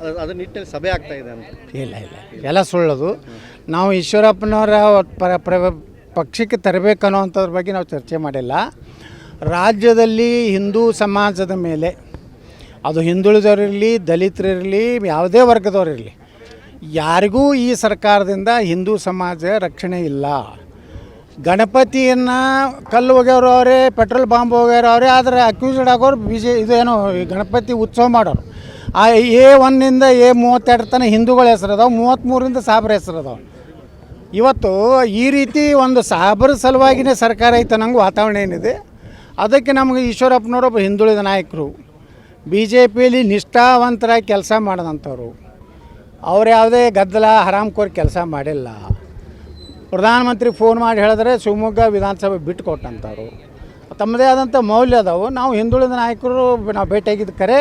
ಅದ್- ಅದ್ರ ನಿಟ್ಟಿನಲ್ಲಿ ಸಭೆ ಆಗ್ತಾ ಇದೆ ಇಲ್ಲ ಇಲ್ಲ. ಎಲ್ಲ ಸುಳ್ಳದು. ನಾವು ಈಶ್ವರಪ್ಪನವರ ಪಕ್ಷಕ್ಕೆ ಪ್ರ, ಪಕ್ಷಕ್ಕೆ ತರಬೇಕನ್ನೋವಂಥದ್ರ ಬಗ್ಗೆ ನಾವು ಚರ್ಚೆ ಮಾಡಿಲ್ಲ. ರಾಜ್ಯದಲ್ಲಿ ಹಿಂದೂ ಸಮಾಜದ ಮೇಲೆ, ಅದು ಹಿಂದುಳಿದವರಿರಲಿ, ದಲಿತರಿರಲಿ, ಯಾವುದೇ ವರ್ಗದವರಿರಲಿ, ಯಾರಿಗೂ ಈ ಸರ್ಕಾರದಿಂದ ಹಿಂದೂ ಸಮಾಜ ರಕ್ಷಣೆ ಇಲ್ಲ. ಗಣಪತಿಯನ್ನು ಕಲ್ಲು ಒಗೆಯೋರು ಅವರೇ, ಪೆಟ್ರೋಲ್ ಬಾಂಬ್ ಒಗೆಯೋರು ಅವರೇ, ಆದರೆ ಅಕ್ಯೂಸ್ಡ್ ಆಗೋರು ಬಿ ಜೆ ಇದು ಏನೋ, ಈ ಗಣಪತಿ ಉತ್ಸವ ಮಾಡೋರು. ಆ ಎ ಒನ್ನಿಂದ ಎ ಮೂವತ್ತೆರಡು ತನಕ ಹಿಂದೂಗಳ ಹೆಸರು ಅದಾವೆ ಮೂವತ್ತ್ಮೂರಿಂದ ಸಾಬ್ರ ಹೆಸರು ಅದಾವೆ. ಇವತ್ತು ಈ ರೀತಿ ಒಂದು ಸಾಬ್ರ ಸಲುವಾಗಿನೇ ಸರ್ಕಾರ ಐತೆ ನಂಗೆ ವಾತಾವರಣ ಏನಿದೆ. ಅದಕ್ಕೆ ನಮಗೆ ಈಶ್ವರಪ್ಪನವರು ಒಬ್ಬ ಹಿಂದುಳಿದ ನಾಯಕರು ಬಿ ಜೆ ಪಿಯಲ್ಲಿ ನಿಷ್ಠಾವಂತರಾಗಿ ಕೆಲಸ ಮಾಡಿದಂಥವ್ರು. ಅವ್ರು ಯಾವುದೇ ಗದ್ದಲ, ಹರಾಮ್ಕೋರ್ ಕೆಲಸ ಮಾಡಿಲ್ಲ. ಪ್ರಧಾನಮಂತ್ರಿ ಫೋನ್ ಮಾಡಿ ಹೇಳಿದ್ರೆ ಶಿವಮೊಗ್ಗ ವಿಧಾನಸಭೆ ಬಿಟ್ಟು ಕೊಟ್ಟಂಥವ್ರು ತಮ್ಮದೇ ಆದಂಥ ಮೌಲ್ಯ ಅದಾವು. ನಾವು ಹಿಂದುಳಿದ ನಾಯಕರು ನಾವು ಭೇಟಿಯಾಗಿದ್ದ ಕರೆ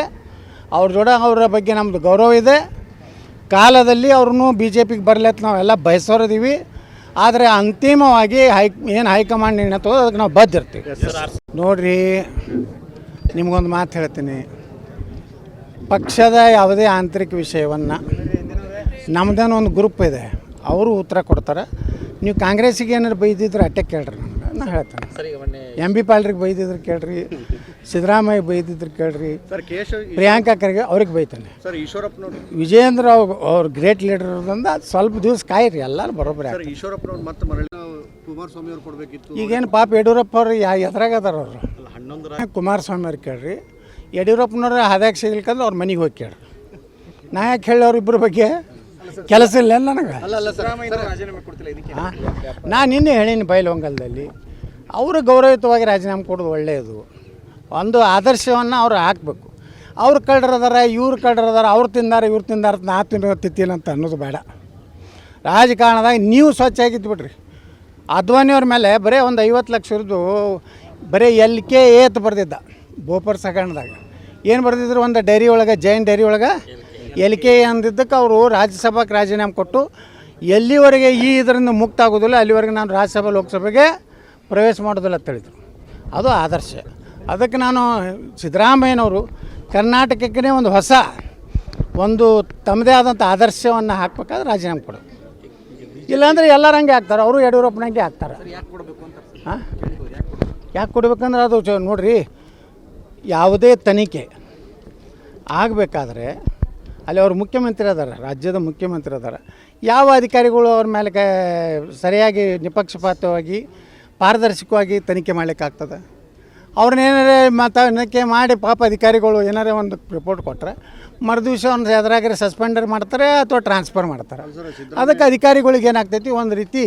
ಅವ್ರ ಜೋಡ ಅವರ ಬಗ್ಗೆ ನಮ್ಮದು ಗೌರವ ಇದೆ. ಕಾಲದಲ್ಲಿ ಅವ್ರನ್ನೂ ಬಿ ಜೆ ಪಿಗೆ ಅಂತ ನಾವೆಲ್ಲ ಬಯಸೋರಿದ್ದೀವಿ ಆದರೆ ಅಂತಿಮವಾಗಿ ಹೈ ಏನು ಹೈಕಮಾಂಡ್ ನಿರ್ಣಯ ಅದಕ್ಕೆ ನಾವು ಬದ್ದಿರ್ತೀವಿ. ನೋಡ್ರಿ ನಿಮಗೊಂದು ಮಾತು ಹೇಳ್ತೀನಿ. ಪಕ್ಷದ ಯಾವುದೇ ಆಂತರಿಕ ವಿಷಯವನ್ನು ನಮ್ಮದೇನೋ ಒಂದು ಗ್ರೂಪ್ ಇದೆ ಅವರು ಉತ್ತರ ಕೊಡ್ತಾರೆ. ನೀವು ಕಾಂಗ್ರೆಸ್ಸಿಗೆ ಏನಾರು ಬೈದಿದ್ರೆ ಅಟ್ಟೆ ಕೇಳ್ರಿ ನಮ್ಗೆ ನಾನು ಹೇಳ್ತೇನೆ. ಎಂ ಬಿ ಪಾಲ್ರಿಗೆ ಬೈದಿದ್ರೆ ಕೇಳ್ರಿ ಸಿದ್ದರಾಮಯ್ಯ ಬೈದಿದ್ರು ಕೇಳ್ರಿ. ಸರ್ ಕೇಶವ್ ಪ್ರಿಯಾಂಕಾ ಖರ್ಗೆ ಅವ್ರಿಗೆ ಬೈತಾನೆ. ಸರ್ ಈಶ್ವರಪ್ಪನವ್ರು ವಿಜೇಂದ್ರ ಅವ್ರು ಅವ್ರು ಗ್ರೇಟ್ ಲೀಡರ್ ಇರೋದ್ರಿಂದ ಸ್ವಲ್ಪ ದಿವಸ ಕಾಯಿರಿ ಎಲ್ಲರೂ ಬರೋಬ್ಬರಿ ಸರ್ ಈಶ್ವರಪ್ಪನವ್ರು ಮತ್ತೆ ಮರಳಿ ಕುಮಾರಸ್ವಾಮಿ ಅವ್ರು ಕೊಡಬೇಕಿತ್ತು. ಈಗೇನು ಪಾಪ ಯಡಿಯೂರಪ್ಪ ಅವ್ರು ಯಾ ಎದ್ರಾಗ ಅದಾರ ಅವರು? ಹನ್ನೊಂದರ ಕುಮಾರಸ್ವಾಮಿ ಅವ್ರು ಕೇಳ್ರಿ. ಯಡಿಯೂರಪ್ಪನವ್ರ ಹದಾಗ ಸಿಗ್ಲಿಕ್ಕಂದ್ರೆ ಅವ್ರ ಮನೆಗೆ ಹೋಗಿ ಕೇಳ್ರಿ. ನಾ ಯಾಕೆ ಹೇಳಿ ಅವ್ರಿಬ್ಬರ ಬಗ್ಗೆ? ಕೆಲಸ ಇಲ್ಲ ನನಗೆ? ಅಲ್ಲ ಅಲ್ಲ ಸರ್ ರಾಜೀನಾಮೆ ಕೊಡ್ತಿಲ್ಲ ಇದಕ್ಕೆ ನಾನು ನಿನ್ನೆ ಹೇಳೀನಿ ಬೈಲೊಂಗಲದಲ್ಲಿ ಅವರು ಗೌರವಯುತವಾಗಿ ರಾಜೀನಾಮೆ ಕೊಡೋದು ಒಳ್ಳೆಯದು ಒಂದು ಆದರ್ಶವನ್ನು ಅವ್ರು ಹಾಕಬೇಕು. ಅವ್ರು ಕಳ್ರದಾರ ಇವ್ರು ಕಳ್ರದಾರ ಅವ್ರು ತಿಂದಾರ, ಇವ್ರು ತಿಂದಾರ ನಾ ತಿನ್ನೋ ತಿತ್ತೀನಿ ಅಂತ ಅನ್ನೋದು ಬೇಡ. ರಾಜಕಾರಣದಾಗ ನೀವು ಸ್ವಚ್ಛ ಬಿಡ್ರಿ ಅದ್ವಾನಿಯವ್ರ ಮೇಲೆ ಬರೀ ಒಂದು ಐವತ್ತು ಲಕ್ಷದ್ದು ಬರೀ ಎಲ್ ಕೆ ಏತ್ ಬರೆದಿದ್ದ ಬೋಪರ್ ಸಗಣದಾಗ. ಏನು ಬರೆದಿದ್ರು ಒಂದು ಡೈರಿ ಒಳಗೆ, ಜೈನ್ ಡೈರಿ ಒಳಗೆ ಎಲ್ ಕೆ ಅಂದಿದ್ದಕ್ಕೆ ಅವರು ರಾಜ್ಯಸಭಾಕ್ಕೆ ರಾಜೀನಾಮೆ ಕೊಟ್ಟು ಎಲ್ಲಿವರೆಗೆ ಈ ಇದರಿಂದ ಮುಕ್ತ ಆಗೋದಿಲ್ಲ ಅಲ್ಲಿವರೆಗೆ ನಾನು ರಾಜ್ಯಸಭಾ, ಲೋಕಸಭೆಗೆ ಪ್ರವೇಶ ಮಾಡೋದಿಲ್ಲ ಅಂತ ಹೇಳಿದರು. ಅದು ಆದರ್ಶ. ಅದಕ್ಕೆ ನಾನು ಸಿದ್ದರಾಮಯ್ಯನವರು ಕರ್ನಾಟಕಕ್ಕೆ ಒಂದು ಹೊಸ ಒಂದು ತಮ್ಮದೇ ಆದಂಥ ಆದರ್ಶವನ್ನು ಹಾಕ್ಬೇಕಾದ್ರೆ ರಾಜೀನಾಮೆ ಕೊಡೋದು. ಇಲ್ಲಾಂದರೆ ಎಲ್ಲರೂ ಹಂಗೆ ಆಗ್ತಾರೆ ಅವರು ಯಡಿಯೂರಪ್ಪನಂಗೆ ಆಗ್ತಾರೆ. ಹಾಂ? ಯಾಕೆ ಕೊಡ್ಬೇಕಂದ್ರೆ ಅದು ಚ- ನೋಡ್ರಿ ಯಾವುದೇ ತನಿಖೆ ಆಗಬೇಕಾದ್ರೆ ಅಲ್ಲಿ ಅವರು ಮುಖ್ಯಮಂತ್ರಿ ಅದಾರ ರಾಜ್ಯದ ಮುಖ್ಯಮಂತ್ರಿ ಅದಾರ. ಯಾವ ಅಧಿಕಾರಿಗಳು ಅವ್ರ ಮೇಲೆ ಕ ಸರಿಯಾಗಿ ನಿಪಕ್ಷಪಾತವಾಗಿ ಪಾರದರ್ಶಕವಾಗಿ ತನಿಖೆ ಮಾಡ್ಲಿಕ್ಕಾಗ್ತದೆ? ಅವ್ರನ್ನ ಏನಾರೇ ಮತ್ತು ತನಿಖೆ ಮಾಡಿ ಪಾಪ ಅಧಿಕಾರಿಗಳು ಏನಾರೇ ಒಂದು ರಿಪೋರ್ಟ್ ಕೊಟ್ಟರೆ ಮರುದಿವ್ಸ ಒಂದು ಎದುರಾಗ್ರೆ ಸಸ್ಪೆಂಡರ್ ಮಾಡ್ತಾರೆ ಅಥವಾ ಟ್ರಾನ್ಸ್ಫರ್ ಮಾಡ್ತಾರೆ. ಅದಕ್ಕೆ ಅಧಿಕಾರಿಗಳಿಗೆ ಏನಾಗ್ತೈತಿ ಒಂದು ರೀತಿ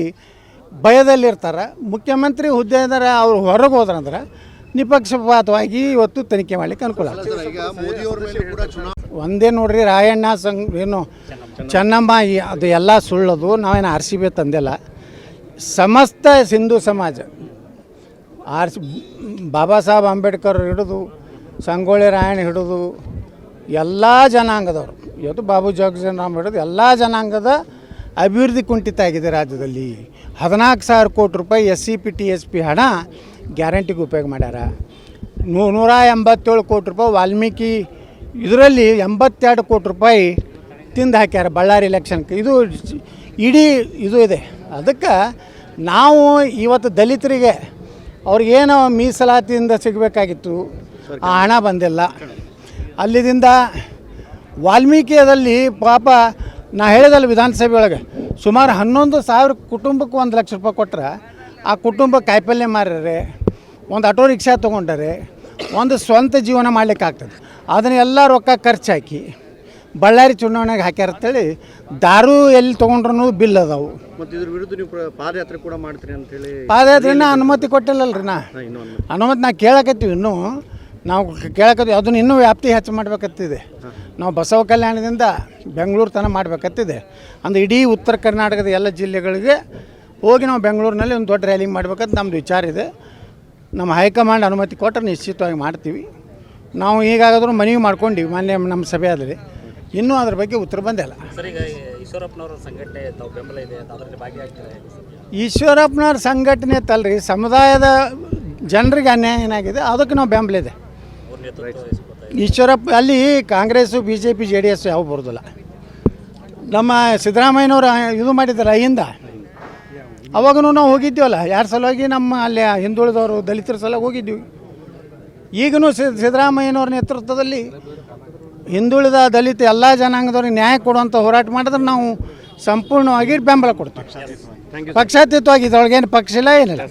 ಭಯದಲ್ಲಿರ್ತಾರೆ. ಮುಖ್ಯಮಂತ್ರಿ ಹುದ್ದೆದಾರ ಅವ್ರು ಹೊರಗೆ ಹೋದ್ರಂದ್ರೆ ನಿಪಕ್ಷಪಾತವಾಗಿ ಇವತ್ತು ತನಿಖೆ ಮಾಡ್ಲಿಕ್ಕೆ ಅನುಕೂಲ ಒಂದೇ ನೋಡ್ರಿ ರಾಯಣ್ಣ ಸಂಘ ಏನು ಚೆನ್ನಮ್ಮ ಅದು ಎಲ್ಲ ಸುಳ್ಳದು ನಾವೇನು ಆರ್ ಸಿ ಬಿ ತಂದಿಲ್ಲ. ಸಮಸ್ತ ಹಿಂದೂ ಸಮಾಜ ಆರ್ ಸಿ ಬಾಬಾ ಸಾಹೇಬ್ ಅಂಬೇಡ್ಕರ್ ಹಿಡಿದು, ಸಂಗೊಳ್ಳಿ ರಾಯಣ್ಣ ಹಿಡಿದು, ಎಲ್ಲ ಜನಾಂಗದವರು, ಇವತ್ತು ಬಾಬು ಜಗಜನರಾಮ್ ಹಿಡಿದು ಎಲ್ಲ ಜನಾಂಗದ ಅಭಿವೃದ್ಧಿ ಕುಂಠಿತ ಆಗಿದೆ ರಾಜ್ಯದಲ್ಲಿ. ಹದಿನಾಲ್ಕು ಸಾವಿರ ಕೋಟಿ ರೂಪಾಯಿ S C P T S P ಹಣ ಗ್ಯಾರಂಟಿಗೆ ಉಪಯೋಗ ಮಾಡ್ಯಾರ. ನೂ- ನೂರ ಎಂಬತ್ತೇಳು ಕೋಟಿ ರೂಪಾಯಿ ವಾಲ್ಮೀಕಿ, ಇದರಲ್ಲಿ ಎಂಬತ್ತೆರಡು ಕೋಟಿ ರೂಪಾಯಿ ತಿಂದು ಹಾಕ್ಯಾರ ಬಳ್ಳಾರಿ ಎಲೆಕ್ಷನ್ಗೆ ಇದು ಇಡೀ, ಇದು ಇದೆ. ಅದಕ್ಕೆ ನಾವು ಇವತ್ತು ದಲಿತರಿಗೆ ಅವ್ರಿಗೇನೋ ಮೀಸಲಾತಿಯಿಂದ ಸಿಗಬೇಕಾಗಿತ್ತು, ಆ ಹಣ ಬಂದಿಲ್ಲ. ಅಲ್ಲಿದಿಂದ ವಾಲ್ಮೀಕಿಯದಲ್ಲಿ ಪಾಪ ನಾ ಹೇಳಿದಲ್ಲ ವಿಧಾನಸಭೆ ಒಳಗೆ, ಸುಮಾರು ಹನ್ನೊಂದು ಸಾವಿರ ಕುಟುಂಬಕ್ಕೆ ಒಂದು ಲಕ್ಷ ರೂಪಾಯಿ ಕೊಟ್ರೆ, ಆ ಕುಟುಂಬ ಕಾಯಿಪಲ್ಯ ಮಾರ್ಯಾರೆ, ಒಂದು ಆಟೋ ರಿಕ್ಷಾ ತೊಗೊಂಡರೆ, ಒಂದು ಸ್ವಂತ ಜೀವನ ಮಾಡ್ಲಿಕ್ಕೆ ಆಗ್ತದೆ ಅದನ್ನೆಲ್ಲ ರೊಕ್ಕ ಖರ್ಚು ಹಾಕಿ ಬಳ್ಳಾರಿ ಚುನಾವಣೆಗೆ ಹಾಕ್ಯಾರ ಅಂತೇಳಿ ದಾರು ಎಲ್ಲಿ ತೊಗೊಂಡ್ರು ಬಿಲ್ ಅದಾವು. ಮತ್ತು ಇದ್ರ ವಿರುದ್ಧ ನೀವು ಪ್ರ- ಪಾದಯಾತ್ರೆ ಕೂಡ ಮಾಡ್ತೀರಿ ಅಂತ ಹೇಳಿ ಪಾದಯಾತ್ರೆನ ಅನುಮತಿ ಕೊಟ್ಟಿಲ್ಲಲ್ರಿ ನಾ. ಇನ್ನೊಂದು ಅನುಮತಿ. ನಾ ಕೇಳಕತ್ತೀವಿ ಇನ್ನೂ. ನಾವು ಕೇಳಕತ್ತೀವಿ ಅದನ್ನ ಇನ್ನೂ ವ್ಯಾಪ್ತಿ ಹೆಚ್ಚು ಮಾಡ್ಬೇಕತ್ತಿದೆ. ನಾವು ಬಸವ ಕಲ್ಯಾಣದಿಂದ ಬೆಂಗಳೂರು ತನಕ ಮಾಡ್ಬೇಕತ್ತಿದೆ. ಅಂದ್ರೆ ಇಡೀ ಉತ್ತರ ಕರ್ನಾಟಕದ ಎಲ್ಲ ಜಿಲ್ಲೆಗಳಿಗೆ ಹೋಗಿ ನಾವು ಬೆಂಗಳೂರಿನಲ್ಲಿ ಒಂದು ದೊಡ್ಡ ರ್ಯಾಲಿ ಮಾಡ್ಬೇಕಂತ ನಮ್ಮದು ವಿಚಾರ ಇದೆ. ನಮ್ಮ ಹೈಕಮಾಂಡ್ ಅನುಮತಿ ಕೊಟ್ಟರೆ ನಿಶ್ಚಿತವಾಗಿ ಮಾಡ್ತೀವಿ. ನಾವು ಈಗಾಗಾದರೂ ಮನವಿ ಮಾಡ್ಕೊಂಡಿವಿ ಮಾನ್ಯ ನಮ್ಮ ಸಭೆ ಆದರೆ. ಇನ್ನೂ ಅದ್ರ ಬಗ್ಗೆ ಉತ್ತರ ಬಂದಿಲ್ಲ. ಸರ್ ಈಗ ಈಶ್ವರಪ್ಪನವರ ಸಂಘಟನೆ ತಾವು ಬೆಂಬಲ ಇದೆ ಅದರಲ್ಲಿ ಭಾಗಿಯಾಗ್ತಾರೆ. ಈಶ್ವರಪ್ಪನವ್ರ ಸಂಘಟನೆ ತಲ್ರಿ ಸಮುದಾಯದ ಜನರಿಗೆ ಅನ್ಯಾಯ ಏನಾಗಿದೆ ಅದಕ್ಕೆ ನಾವು ಬೆಂಬಲ ಇದೆ. ನೇತೃತ್ವ ಈಶ್ವರಪ್ಪ ಅಲ್ಲಿ Congress B J P J D S ಯಾವ ಬರೋದಿಲ್ಲ. ನಮ್ಮ ಸಿದ್ದರಾಮಯ್ಯನವರು ಇದು ಮಾಡಿದ್ದಾರೆ ಹಿಂದ ಅವಾಗೂ ನಾವು ಹೋಗಿದ್ದೀವಲ್ಲ ಯಾರ ಸಲುವಾಗಿ ನಮ್ಮ ಅಲ್ಲಿ ಹಿಂದುಳಿದವರು ದಲಿತರ ಸಲುವಾಗಿ ಹೋಗಿದ್ದೀವಿ. ಈಗಲೂ ಸಿದ್ದರಾಮಯ್ಯನವ್ರ ನೇತೃತ್ವದಲ್ಲಿ ಹಿಂದುಳಿದ ದಲಿತ ಎಲ್ಲ ಜನಾಂಗದವ್ರಿಗೆ ನ್ಯಾಯ ಕೊಡುವಂಥ ಹೋರಾಟ ಮಾಡಿದ್ರೆ ನಾವು ಸಂಪೂರ್ಣವಾಗಿ ಬೆಂಬಲ ಕೊಡ್ತೀವಿ. ಪಕ್ಷಾತೀತವಾಗಿ ಇದ್ರೊಳಗೇನು ಪಕ್ಷ ಇಲ್ಲ ಏನಿಲ್ಲ.